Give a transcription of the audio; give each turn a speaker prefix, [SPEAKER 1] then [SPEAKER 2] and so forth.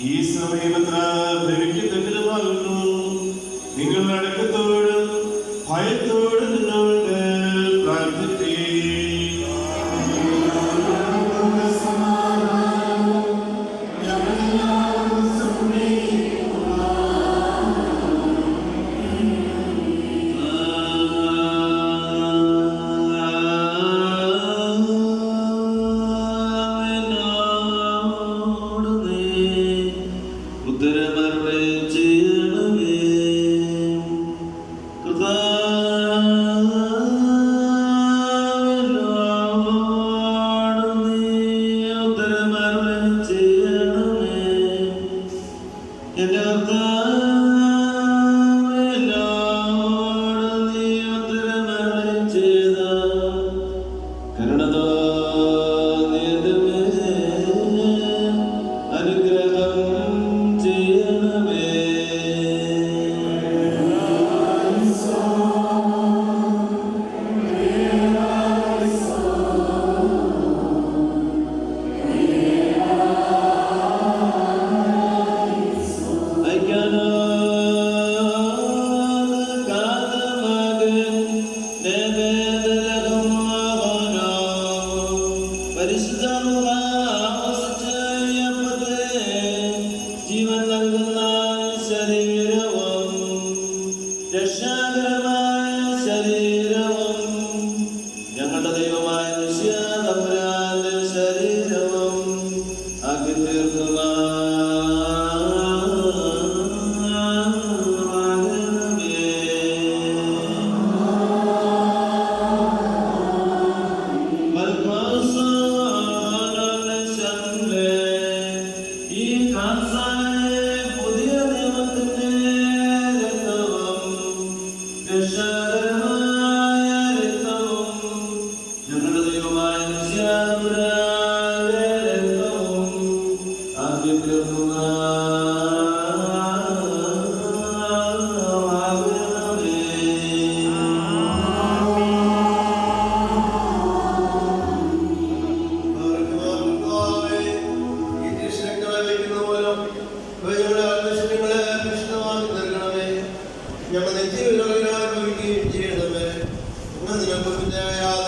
[SPEAKER 1] ഈ സമയപത്ര ഭവിക്കത്തക്കതുമാകുന്നു നിങ്ങൾ അടക്കത്തോടും ഭയത്തോടും നിന്നുകൊണ്ട് പ്രാർത്ഥിക്കുന്നു
[SPEAKER 2] Uh, لهم
[SPEAKER 1] ഞങ്ങളുടെ ജീവിതങ്ങളാൽ ജീവിക്കണമേ അങ്ങനെ നമുക്ക് പിന്നെയാതെ